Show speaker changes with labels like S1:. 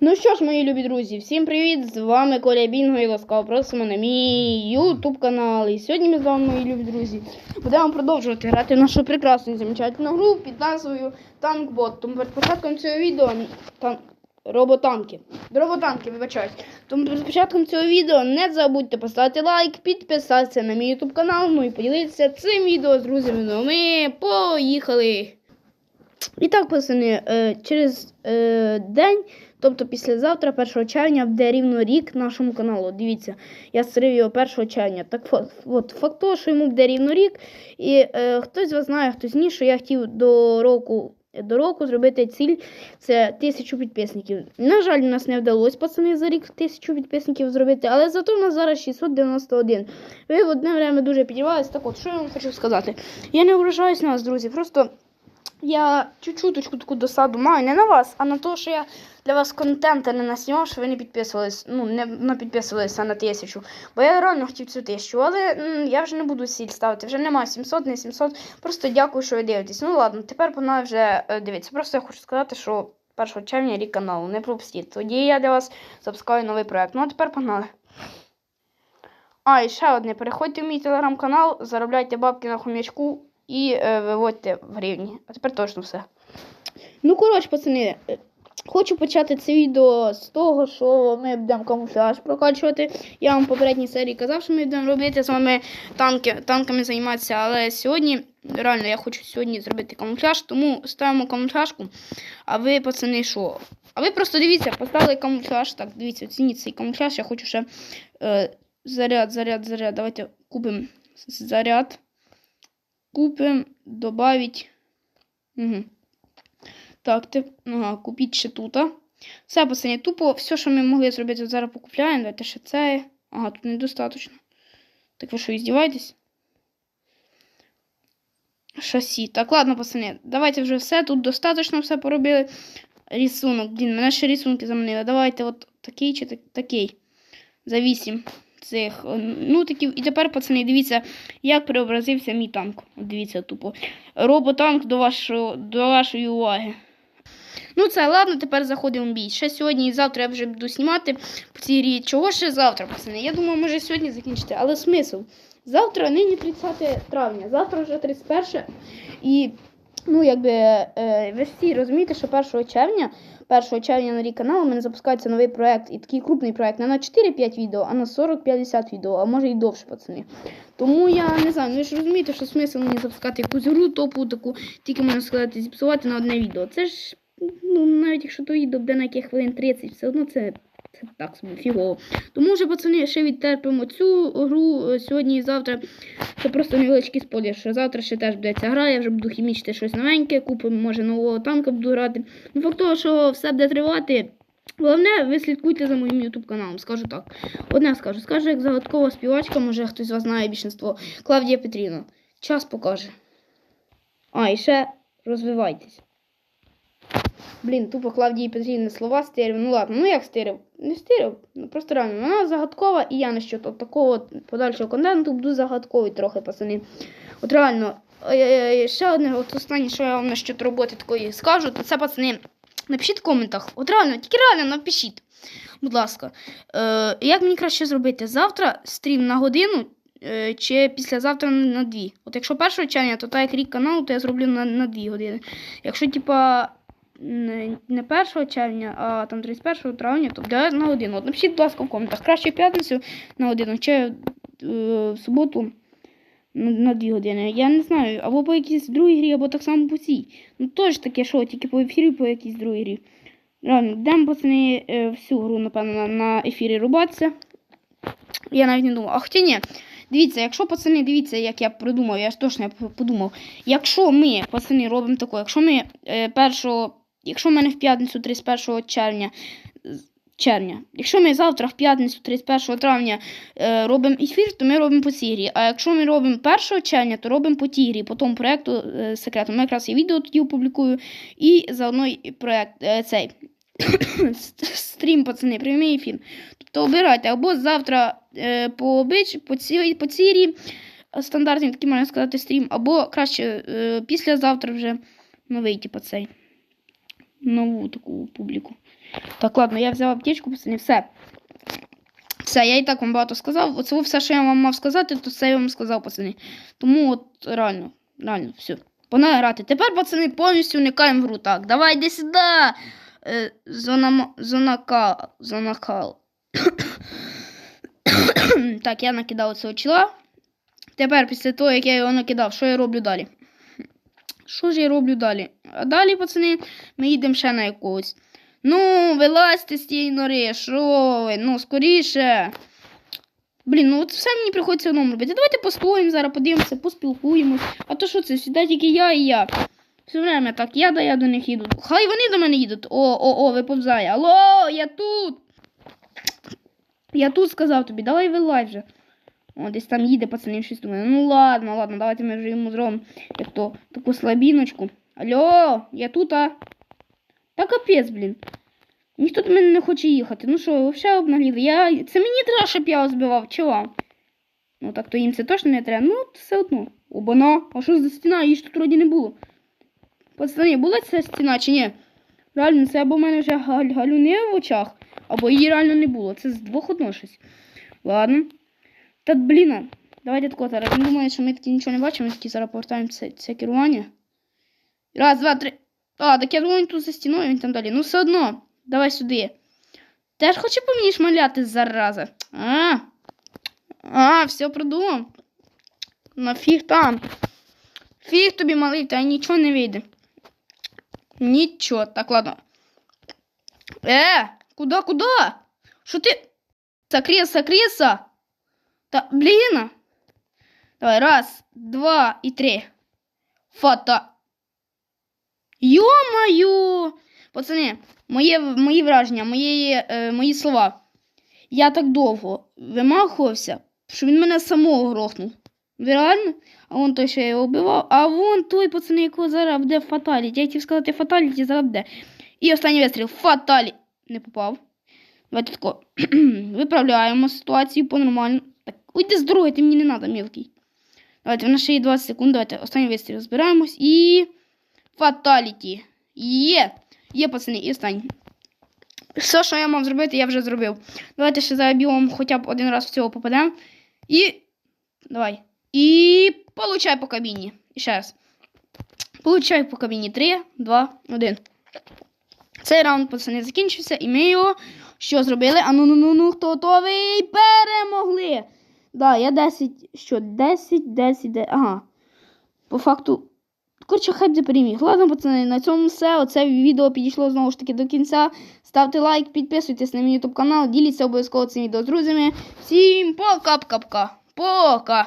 S1: Ну що ж, мої любі друзі, всім привіт! З вами Коля Бінго і ласкаво просимо на мій YouTube канал. І сьогодні ми з вами, мої любі друзі, будемо продовжувати грати в нашу прекрасну і замечательну гру під назвою Танкбот. Тому перед початком цього відео тан... роботанки. Роботанки, вибачаюсь. Тому перед початком цього відео не забудьте поставити лайк, підписатися на мій YouTube канал, ну і поділитися цим відео з друзями. Ну, ми поїхали! І так, пацани, е, через е, день, тобто післязавтра, 1 червня, буде рівно рік нашому каналу. Дивіться, я створив його 1 червня. Так от, факт того, що йому буде рівно рік. І е, хтось з вас знає, хтось ні, що я хотів до року. До року зробити ціль це тисячу підписників. На жаль, у нас не вдалося пацани за рік тисячу підписників зробити, але зато в нас зараз 691. Ви в одне время дуже підірвались. Так от, що я вам хочу сказати? Я не вражаюсь на вас, друзі. Просто я чуть-чуточку таку досаду маю не на вас, а на те, що я для вас контента не наснімав, що ви не підписувались, ну, не, не підписувалися на тисячу. Бо я реально хотів цю тисячу, але м, я вже не буду сіль ставити, вже немає 700, не 700. Просто дякую, що ви дивитесь. Ну ладно, тепер погнали вже е, дивіться. Просто я хочу сказати, що 1 червня рік каналу, не пропустіть. Тоді я для вас запускаю новий проект. Ну а тепер погнали. А, і ще одне. Переходьте в мій телеграм-канал, заробляйте бабки на хомячку і е, виводьте в гривні. А тепер точно все. Ну, коротше, пацани, е, хочу почати це відео з того, що ми будемо камуфляж прокачувати. Я вам в попередній серії казав, що ми будемо робити з вами танки, танками займатися, але сьогодні, реально, я хочу сьогодні зробити камуфляж, тому ставимо камуфляжку. А ви, пацани, що? А ви просто дивіться, поставили камуфляж. Так, дивіться, оцініть цей камуфляж. Я хочу ще е, заряд, заряд, заряд. Давайте купимо заряд. Купимо, добавить. Угу. Так, ти, ага, купіть ще тут. Все, пацані, тупо все, що ми могли зробити, зараз покупляємо. Давайте ще це. Ага, тут недостаточно. Так ви що, іздіваєтесь? Шасі. Так, ладно, пацани, давайте вже все. Тут достаточно все поробили. Рисунок. Блін, мене ще рисунки заманили. Давайте от такий чи так- такий. За 8 цих е, нутиків. І тепер, пацани, дивіться, як преобразився мій танк. Дивіться, тупо. Роботанк до, вашого, до вашої уваги. Ну, це ладно, тепер заходимо в бій. Ще сьогодні і завтра я вже буду знімати по цій грі. Чого ще завтра, пацани? Я думаю, може сьогодні закінчити, але смисл. Завтра нині 30 травня, завтра вже 31 і ну, якби е, ви всі розумієте, що 1 червня, 1 червня на рік каналу у мене запускається новий проект, і такий крупний проект не на 4-5 відео, а на 40-50 відео, а може і довше, пацани. Тому я не знаю, ну ви ж розумієте, що смисл мені запускати якусь гру топу таку, тільки можна сказати, зіпсувати на одне відео. Це ж, ну, навіть якщо то відео буде на яких хвилин 30, все одно це. Так собі фігово. Тому вже, пацани, ще відтерпимо цю гру е, сьогодні і завтра. Це просто невеличкий спойлер, що завтра ще теж буде ця гра, я вже буду хімічити щось новеньке, купимо, може, нового танка буду грати. Ну, факт того, що все буде тривати. Головне, ви слідкуйте за моїм ютуб каналом, скажу так. Одне скажу, скажу, як загадкова співачка, може хтось з вас знає більшинство, Клавдія Петрівна. Час покаже. А, і ще розвивайтесь. Блін, тупо Клавдії Петрівни слова стирив. Ну ладно, ну як стирив? Не стирив, ну просто реально. Вона загадкова, і я на що такого подальшого контенту буду загадковий трохи, пацани. От реально, е, е, ще одне, от останнє, що я вам на щодо роботи такої скажу, то це, пацани, напишіть в коментах. От реально, тільки реально напишіть. Будь ласка, е, як мені краще зробити? Завтра стрім на годину е, чи післязавтра на дві? От якщо 1 червня, то так як рік каналу, то я зроблю на, на дві години. Якщо, типа, не не 1 червня, а там 31 травня, то буде на годину. От напишіть, будь ласка, в коментах. Краще п'ятницю на годину, чи е, в суботу на, на 2 години. Я не знаю, або по якійсь другій грі, або так само по цій. Ну теж таке шоу, тільки по ефірі, по якійсь другій грі. Реально, йдемо, пацани, е, всю гру, напевно, на, ефірі рубатися. Я навіть не думав. А хоча ні. Дивіться, якщо пацани, дивіться, як я придумав, я ж точно подумав. Якщо ми, пацани, робимо таке, якщо ми е, першого, якщо в мене в п'ятницю 31 червня, червня, якщо ми завтра в п'ятницю 31 травня е, робимо ефір, то ми робимо по цій грі. А якщо ми робимо 1 червня, то робимо по тій грі, по тому проєкту е, секретно. Ми якраз і відео тоді опублікую, і заодно і проєкт е, цей. Стрім, пацани, прямий ефір. Тобто обирайте або завтра е, по, обич, по, цій, по цій грі, е, стандартний, такий можна сказати, стрім, або краще е, післязавтра вже новий, типу, цей. Нову таку публіку. Так, ладно, я взяв аптечку, пацани, все. Все, я і так вам багато сказав. Оце все, що я вам мав сказати, то все я вам сказав, пацани. Тому от реально, реально, все. Погнали грати. Тепер, пацани, повністю уникаємо гру. Так, давай йди сюди. Е, зона, зона кал. Зона кал. так, я накидав цього чола. Тепер, після того, як я його накидав, що я роблю далі? Що ж я роблю далі? А далі, пацани, ми їдемо ще на якогось. Ну, вилазьте з тієї нори, що ви? Ну, скоріше. Блін, ну от все мені приходиться одному робити. Давайте постоїмо зараз, подивимося, поспілкуємось. А то що це? Сюди тільки я і я. Все время так, я да я до них їду. Хай вони до мене їдуть. О, о, о, виповзає. Алло, я тут. Я тут сказав тобі, давай вилазь вже. О, десь там їде, пацани, щось думає. Ну ладно, ладно, давайте ми вже йому зробимо як то, таку слабіночку. Алло, я тут, а? Та капець, блін. Ніхто до мене не хоче їхати. Ну що, взагалі обнагліли? Я... Це мені треба, щоб я збивав, чи? Ну так то їм це точно не треба. Ну, все одно. Обана, а що за стіна? Її ж тут вроді не було. Пацани, була ця стіна чи ні? Реально, це або в мене вже галюни в очах, або її реально не було. Це з двох одно щось. Ладно. Та блін, давайте тако зараз. Він думає, що ми такі нічого не бачимо, ми такі зараз повертаємо це, це керування. Раз, два, три. А, так я думаю, він тут за стіною, він там далі. Ну, все одно. Давай сюди. Теж хоче по мені шмаляти, зараза. А, а все продумав. Нафіг там. Фіг тобі малий, та нічого не вийде. Нічого. Так, ладно. Е, куда, куда? Що ти? Сакреса, креса. Та, блін. Давай, раз, два і три. Фото. Йо-моє! Пацани, моє, мої враження, мої, е, мої слова. Я так довго вимахувався, що він мене самого грохнув. Ви реально? А вон той, що я його вбивав, а вон той, пацани, якого зараз буде фаталіті. Я хотів сказати фаталіті, зараз буде. І останній вистріл. Фаталі. Не попав. Давайте тако. Виправляємо ситуацію по-нормальному. Так, уйди з дороги, ти мені не треба, мілкий. Давайте, в нас ще є 20 секунд. Давайте, останній вистріл збираємось і. Фаталіті. Є! Є, пацани, і останній. Все, що я мав зробити, я вже зробив. Давайте ще заб'ємо хоча б один раз в цього попадемо. І. Давай. І. Получай по кабіні. І ще раз. Получай по кабіні. 3, 2, 1. Цей раунд, пацани, закінчився, і ми його що зробили? А ну ну ну ну хто готовий? Перемогли! Да, я 10. Що? 10, 10, 10. Ага. По факту. Коротше, хай буде переміг. Ладно, пацани, на цьому все. Оце відео підійшло знову ж таки до кінця. Ставте лайк, підписуйтесь на мій YouTube канал, діліться обов'язково цим відео з друзями. Всім пока-пока-пока. Пока!